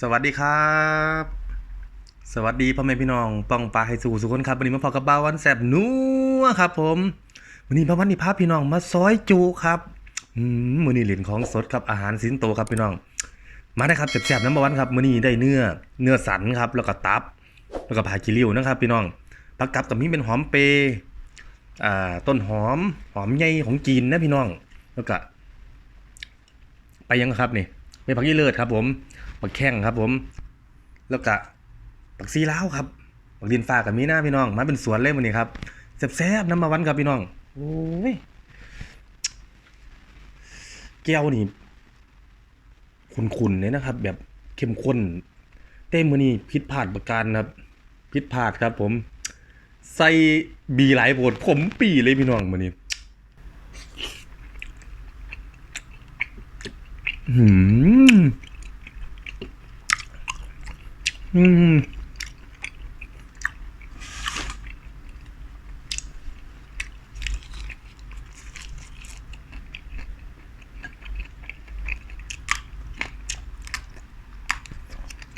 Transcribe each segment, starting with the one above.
สวัสดีครับ สวัสดีพ่อแม่พี่น้องปองปลาให้สู่สุขคนครับวันนี้มาพอกับบ้าววันแสบนัวครับ ผมวันนี้พระวันนี้พาพี่น้องมาซอยจูครับอืมมือนี้เหรียญของสดครับอาหารสินโตครับพี่น้อง มาได้ครับแสบๆน้ำวันครับมือนี้ได้เนื้อเนื้อสันครับ แล้วก็ตับ แล้วก็ผักกิริวนะครับ พี่น้องผักกับกับมีเป็นหอมเปอ่าต้นหอมหอมใหญ่ของจีนนะพี่น้อง แล้วก็ไปยังครับนี่ไปผักยี่เลิศครับ ผม ผักแข้งครับผม แล้วก็ผักซีล้าวครับผักดินฟ้ากับมีหน้าพี่น้อง มาเป็นสวนเลยมันนี่ครับแซ่บๆน้ำมาวันครับพี่น้องโอ้ยแก้วนี่ขุนๆเลยนะครับ แบบเข้มข้นเต้มือนี่พิษพลาดประการครับพิษพลาดครับ ผม ใส่บีหลายโบดผมปีเลยพี่น้องมือนี้อืม อืม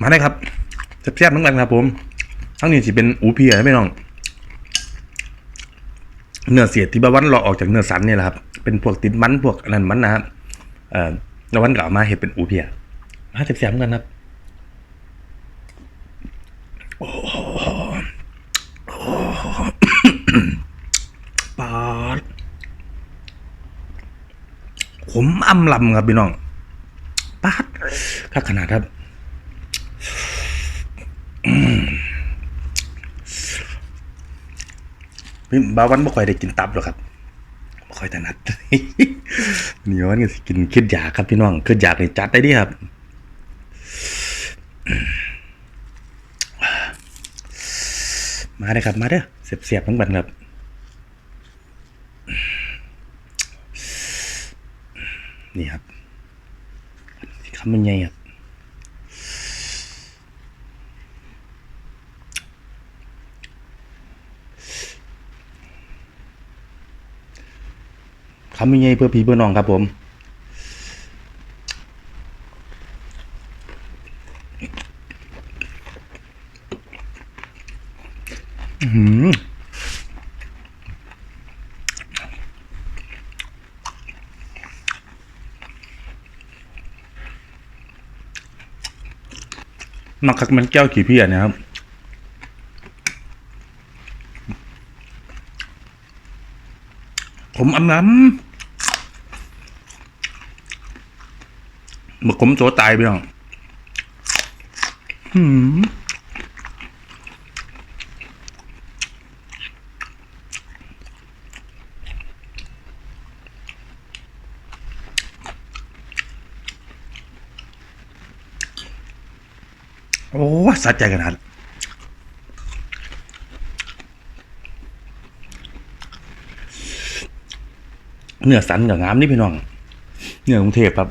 มาได้ครับแซ่บๆทั้งกันครับผม ทั้งนี้สิเป็นอูเพียนะพี่น้อง เนื้อเสียดที่บาวันเราออกจากเนื้อสันเนี่ยแหละครับ เป็นพวกติดมันพวกอันนั้นมันนะครับเอ่อแล้ววันก็เอามาเห็ดเป็นอูเพียมาแซ่บๆกันครับโอ้โหโอ้โหปาดข มอำลำครับพี่น้องปาดข้าขนาดครับพี่บาวันไม่ค่อยได้กินตับหรอกครับบ่ค่อยถนัดนียวนี่สิกินคิดอยากครับพี่น้องคิดอยากนี่จัดได้ดิครับมาเลยครับ มาเด้อเสียบๆทั้งบันครับ นี่ครับคำมันใหญ่ครับคำยังไงเพื่อพี่เพื่อน้องครับผมอื้อ มักคักมันแก้วขี่เพียนะครับผมอำน้ำหมึกผมโจตายไปยังหืมโอ้ สัดใจขนาดเนื้อสันกับงามนี่พี่น้องเนื้อกรุงเทพครับ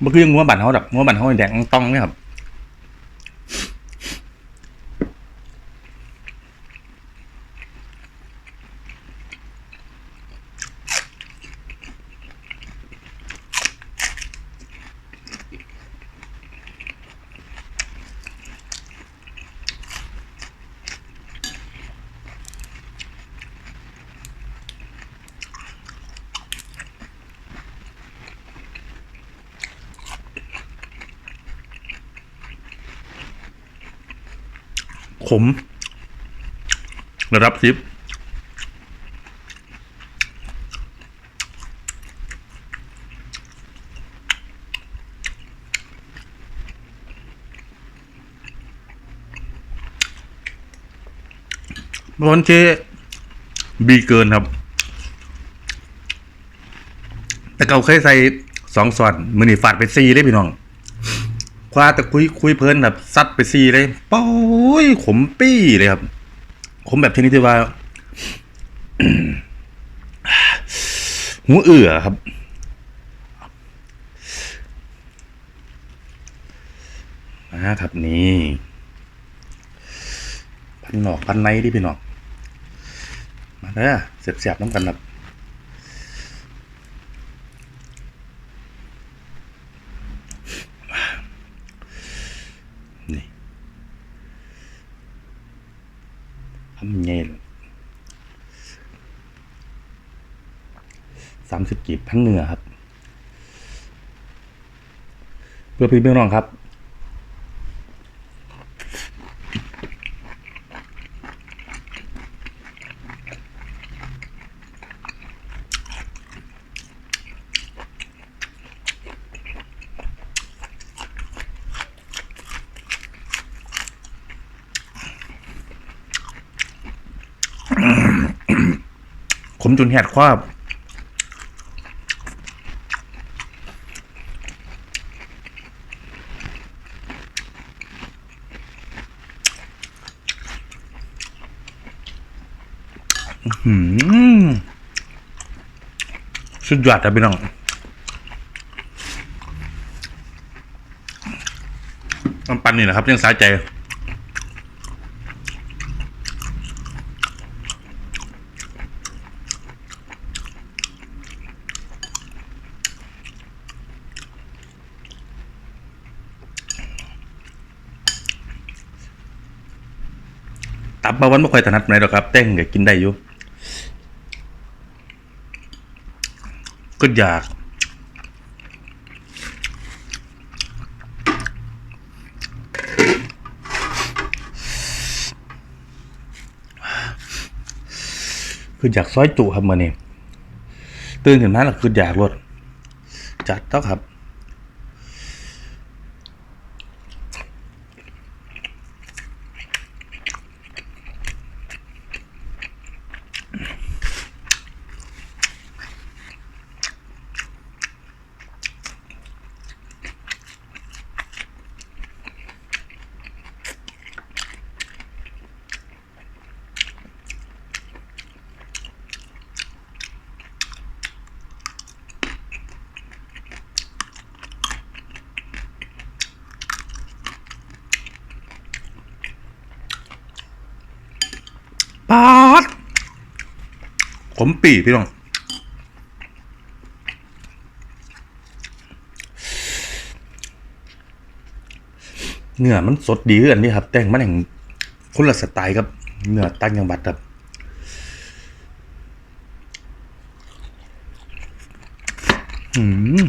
เมื่อกี้งัวบันเขาแบบงัวบันเขาแดงต้องเนี่ยครับ ขม ระดับสิบร้อนเจบีเกินครับ แต่เก่าเคยใส่สองส่วนมือนี่ฟาดไปซีเลยพี่น้อง คว้าแต่คุยคุยเพลินแบบซัดไปซีเลยป้ยขมปี้เลยครับ ขมแบบชนิดที่ว่าหูเอื่อครับ มาครับนี่พันหนอกพันในดิพี่หนองมาเด้อเสียบๆน้ำกันครับ ทำไงเลย จีบพันเนื้อครับ เพื่อพี่เพื่อนน้องครับขมจนแหดควาบ อื้อหือ สุดยอดครับพี่น้องน้ำปั่นนี่นะครับ ยังสายใจ ตับมาวันไม่ค่อยถนัดไหนหรอกครับ เต้งก็กินได้อยู่ ก็อยาก คืออยากซอยจุครับมื่อนี้ตื่นขึ้นมาแล้วคืออยากรดจัดต้องครับ ปาดขมปีพี่น้องเนื้อมันสดดีขึ้นนี่ครับ แต่งมันแห่งคนละสไตล์ครับเนื้อตั้งยังบัดครับอืม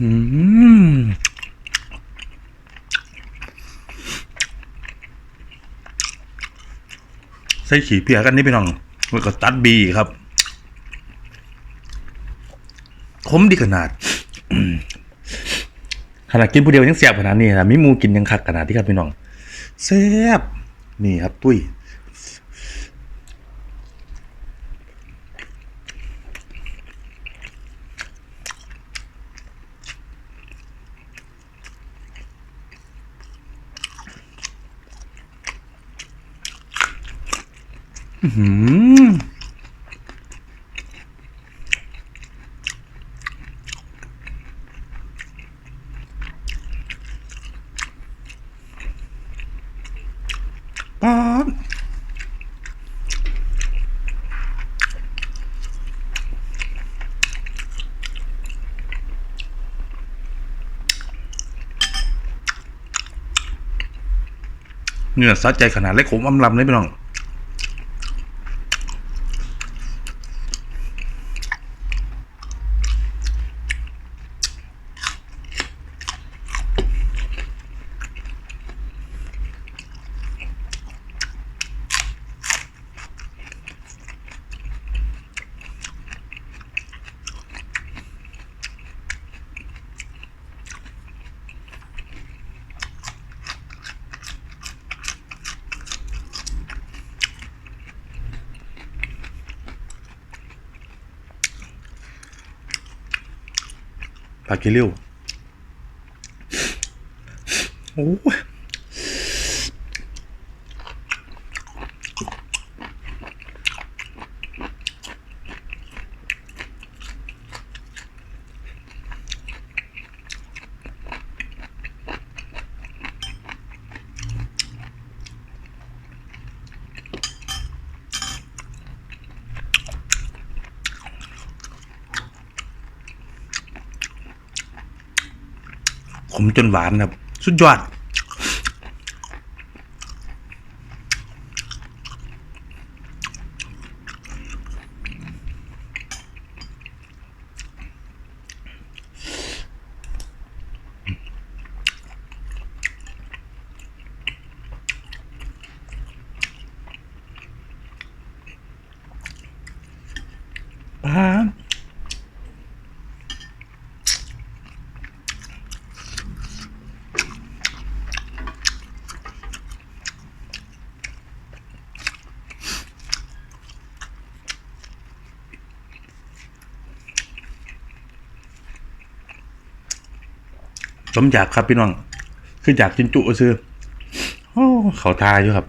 ใส่ขี่เพียกันนี่พี่น้องแล้วก็ตัดบีครับคมดีขนาด ขนาดกินผู้เดียวยังเสียบขนาดนี้นะมิมูกินยังคักขนาดที่ครับพี่น้องแซ่บนี่ครับ ตุ้ย ป๊าดเนื้อสะใจขนาดเล็กขมอำลำเลยพี่น้อง ผัก กิริ้วโอ้ยขมจนหวานครับ สุดยอด ป้าบผ มอยากครับพี่น้อง คืออยากกินจุซื้อเขาทาอยู่ครับ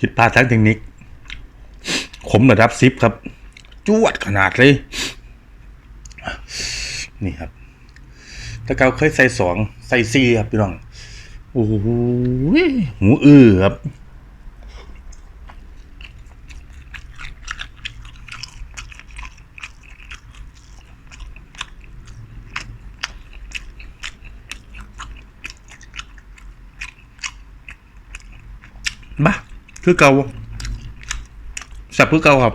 จิตพลาดทางเทคนิคขมระดับซิปครับ จวดขนาดเลย นี่ครับถ้าเกาเคยใส่สองใส่ซีครับพี่น้อง โอ้โหหูอื้อครับ บ้า คือเกาสับคือเกาครับ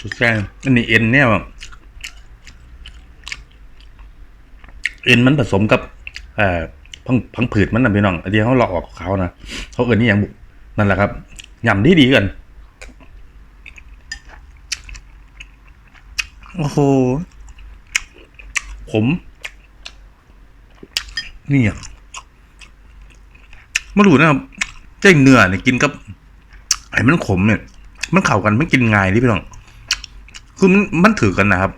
จุดแกงอันนี้เอ็นเนี่ยแบบ เอ็นมันผสมกับเอ่อพังพังผืดมันนะพี่น้องอันนี้เขาหลอกออกเขานะเขาเอินนี่อย่างบุนั่นแหละครับยำดีดีๆกันโอ้โหผมนี่อะไม่รู้นะครับเจ้าเนื้อเนี่ยกินกับไอ้มันขมเนี่ย มันเข้ากันไม่กินง่ายดิพี่น้อง คือมันมันถือกันนะครับ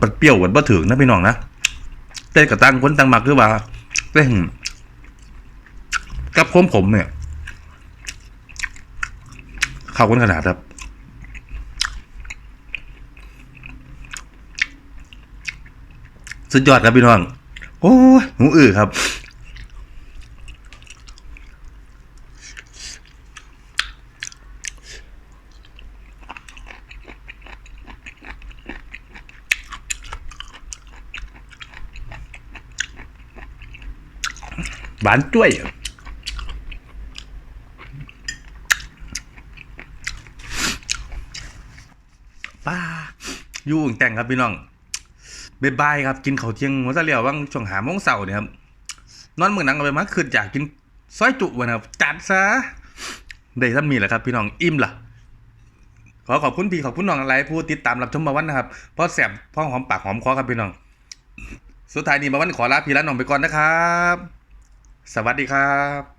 มันเปรี้ยวกันบ่ถือนะพี่น้องนะ แต่กับตั้งคนตั้งมากคือว่าเร่งกับผมผมเนี่ยเข้ากันขนาดครับสุดยอดครับพี่น้อง โอ้หูอื้อครับานจ้วยป้าอยู่อึ่งแต่งครับพี่น้องบ๊ายบายครับ กินข้าวเที่ยงวันเสาร์ว่างช่วงหาโมงเสาร์เนี่ยครับนอนมือหนังกันไปมาคืนอยากกินซอยจุวันครับจัดซะได้ท่ามีแหละครับ พี่น้องอิ่มล่ะ ขอขอบคุณพี่ขอบคุณน้องอะไรผู้ติดตามรับชมมาวันนะครับเพราะแสบพ่อหอมปากหอมคอครับพี่น้อง สุดท้ายนี้มาวันขอลาพี่และน้องไปก่อนนะครับ สวัสดีครับ